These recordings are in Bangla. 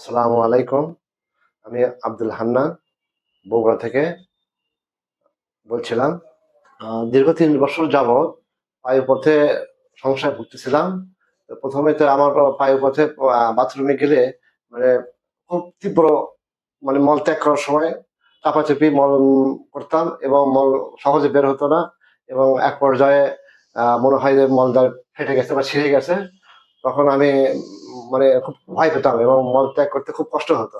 আসসালামু আলাইকুম। আমি আব্দুল হান্না, বগুড়া থেকে বলছিলাম। দীর্ঘ তিন বছর যাবৎ পায়ুপথে সমস্যায় ভুগতেছিলাম। প্রথমে তো আমার পায়ুপথে বাথরুমে গেলে মানে খুব তীব্র মানে মল ত্যাগ করার সময় চাপাচাপি মল করতাম এবং মল সহজে বের হতো না এবং এক পর্যায়ে মনে হয় যে মলদার ফেটে গেছে বা ছিঁড়ে গেছে। তখন আমি মানে খুব ভয় পেতাম এবং মল ত্যাগ করতে খুব কষ্ট হতো।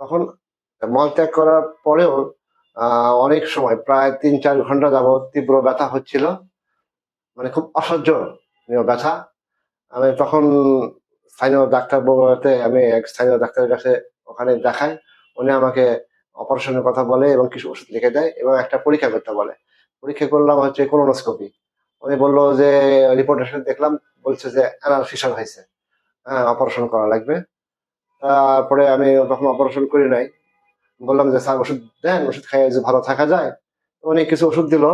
তখন মল ত্যাগ করার পরেও অনেক সময়, প্রায় তিন চার ঘণ্টা যাবত তীব্র ব্যথা হচ্ছিল। মানে খুব অসহ্য ব্যথা। আমি তখন স্থানীয় ডাক্তার বগুড়াতে আমি এক স্থানীয় ডাক্তারের কাছে ওখানে দেখাই। উনি আমাকে অপারেশনের কথা বলে এবং কিছু ওষুধ লিখে দেয় এবং একটা পরীক্ষা করতে বলে। পরীক্ষা করলাম হচ্ছে কোলোনোস্কোপি উনি বলল যে রিপোর্ট এসে দেখলাম, বলছে যে অ্যানাল ফিশন হয়েছে। হ্যাঁ অপারেশন করা লাগবে। তারপরে আমি তখন অপারেশন করি নাই। বললাম যে, স্যার, ওষুধ দেন, ওষুধ খাইয়ে যে ভালো থাকা যায়। উনি কিছু ওষুধ দিল।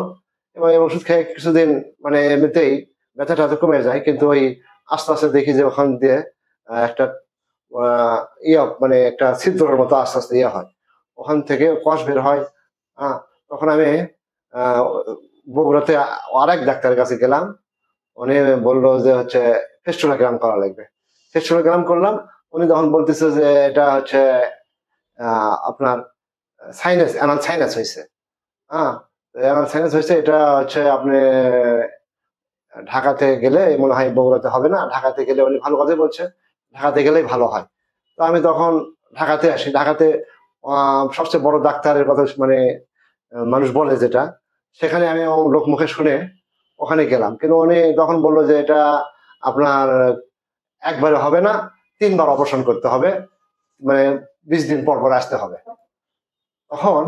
এবং এই ওষুধ খেয়ে কিছুদিন মানে এমনিতেই ব্যথাটা তো কমে যায়, কিন্তু ওই আস্তে আস্তে দেখি যে, ওখান দিয়ে একটা ইয়ে মানে একটা ছিদ্রের মতো আস্তে আস্তে ইয়ে হয়। ওখান থেকে কষ বের হয়। তখন আমি বগুড়াতে আরেক ডাক্তারের কাছে গেলাম। উনি বলল যে হচ্ছে ফেস্টোগ্রাম করা লাগবে। ফেস্টোগ্রাম করলাম, উনি তখন বলতেছে যে এটা হচ্ছে আপনার সাইনাস অ্যানাল সাইনাস হয়েছে হ্যাঁ অ্যানাল সাইনাস হয়েছে এটা হচ্ছে আপনি ঢাকাতে গেলে মনে হয় বগুড়াতে হবে না, ঢাকাতে গেলে উনি ভালো কথাই বলছে, ঢাকাতে গেলেই ভালো হয়। তো আমি তখন ঢাকাতে আসি। ঢাকাতে সবচেয়ে বড় ডাক্তারের কথা মানে মানুষ বলে যেটা সেখানে আমি লোক মুখে শুনে ওখানে গেলাম। কিন্তু উনি তখন বলল যে এটা আপনার একবারে হবে না, তিনবার অপারেশন করতে হবে মানে বিশ দিন পর পর আসতে হবে। তখন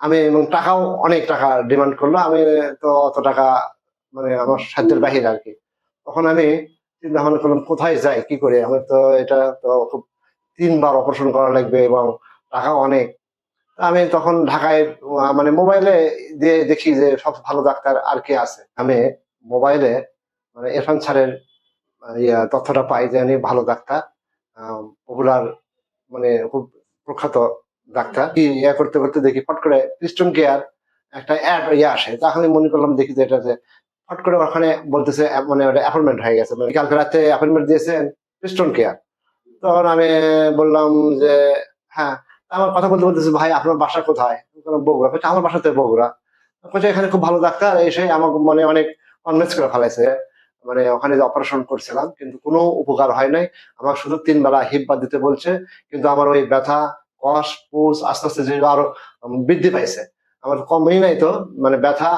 আমি এবং টাকাও অনেক টাকা ডিমান্ড করল, আমি তো অত টাকা মানে আমার সাধ্যের বাহিরে আর কি। তখন আমি চিন্তা ভাবনা করলাম, কোথায় যাই, কি করে? আমার তো এটা তো খুব তিনবার অপারেশন করা লাগবে এবং টাকাও অনেক। আমি তখন ঢাকায় মানে মোবাইলে দিয়ে দেখি যে সব ভালো ডাক্তার আর কে আছে। আমি মোবাইলে মানে ইরফান স্যারের তথ্যটা পাই যে উনি ভালো ডাক্তার পপুলার মানে খুব প্রখ্যাত ডাক্তার। কি ইয়া করতে করতে দেখি ফট করে ক্রিস্টন কেয়ার একটা অ্যাড ইয়ে আসে। তখন আমি মনে করলাম দেখি যে এটা যে ফট করে ওখানে বলতেছে মানে অ্যাপয়েন্টমেন্ট হয়ে গেছে। মানে কালকে রাতে অ্যাপয়েন্টমেন্ট দিয়েছেন ক্রিস্টন কেয়ার তখন আমি বললাম যে হ্যাঁ আমার কথা বলতে বলতেছে, ভাই, আপনার বাসা কোথায়? বগুড়া। আমার বাসাতে বগুড়া। বলছে, এখানে খুব ভালো ডাক্তার। এসে আমার মানে অনেক কনভিন্স করে ফেলাইছে। মানে ওখানে যে অপারেশন করছিলাম, কিন্তু কোনো উপকার হয় নাই। আমার শুধু তিন বেলা হিপ বাদ দিতে বলছে, কিন্তু আমার ওই ব্যথা, কষ, পুষ, আস্তে আস্তে যে আরও বৃদ্ধি পাইছে। আমার কমই নাই তো মানে ব্যথা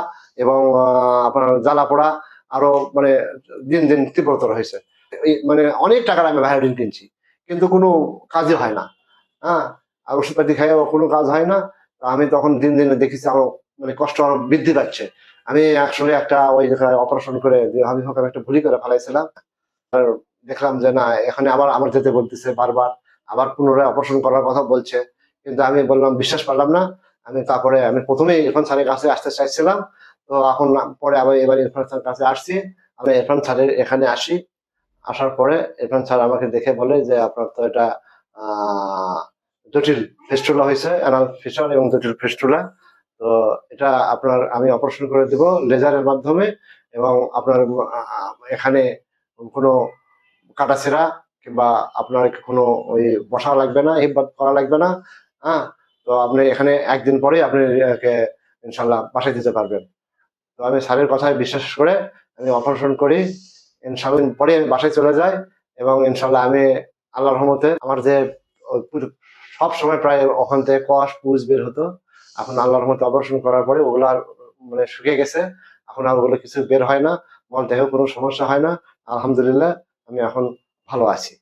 এবং আপনার জ্বালা পোড়া আরও মানে দিন দিন তীব্রতর হয়েছে। মানে অনেক টাকার আমি ভায়োডিন কিনছি, কিন্তু কোনো কাজই হয় না। হ্যাঁ আর ওষুধপাতি খাইও কোনো কাজ হয় না। আমি তখন দিন দিন দেখেছি আমার মানে কষ্ট বৃদ্ধি পাচ্ছে। আমি আসলে একটা ওই অপারেশন করে আমি হোক একটা ভুলি করে ফেলাইছিলাম। আর দেখলাম যে না এখানে আবার আমার যেতে বলতেছে বারবার আবার পুনরায় অপারেশন করার কথা বলছে। কিন্তু আমি বললাম বিশ্বাস পারলাম না। আমি তারপরে আমি প্রথমে ইরফান স্যারের কাছে আসতে চাইছিলাম। তো এখন পরে আবার এবার ইরফান স্যারের কাছে আসছি। আমি ইরফান স্যারের এখানে আসি। আসার পরে ইরফান স্যার আমাকে দেখে বলে যে আপনার তো এটা আহ, জটিল ফেস্টুলা হয়েছে অ্যানাল ফিশার এবং জটিল ফেস্টুলা। তো এটা আপনার, আমি অপারেশন করে দেব লেজারের মাধ্যমে এবং আপনার, এখানে কোনো কাটাছেড়া কিংবা আপনার কোনো ওই বসা লাগবে না হিপ করা লাগবে না হ্যাঁ? তো আপনি এখানে একদিন পরে আপনি ইনশাল্লাহ বাসায় দিতে পারবেন। তো আমি স্যারের কথায় বিশ্বাস করে আমি অপারেশন করি ইনশাল্লাহ পরে আমি বাসায় চলে যাই এবং ইনশাল্লাহ আমি আল্লাহর রহমতে আমার যে সব সময় প্রায় ওখান থেকে কষ পুজ বের হতো। এখন আল্লাহর মতো অপারেশন করার পরে ওগুলো আর মানে শুকিয়ে গেছে। এখন আর ওগুলো কিছু বের হয় না। মন দেহেও কোনো সমস্যা হয় না। আলহামদুলিল্লাহ, আমি এখন ভালো আছি।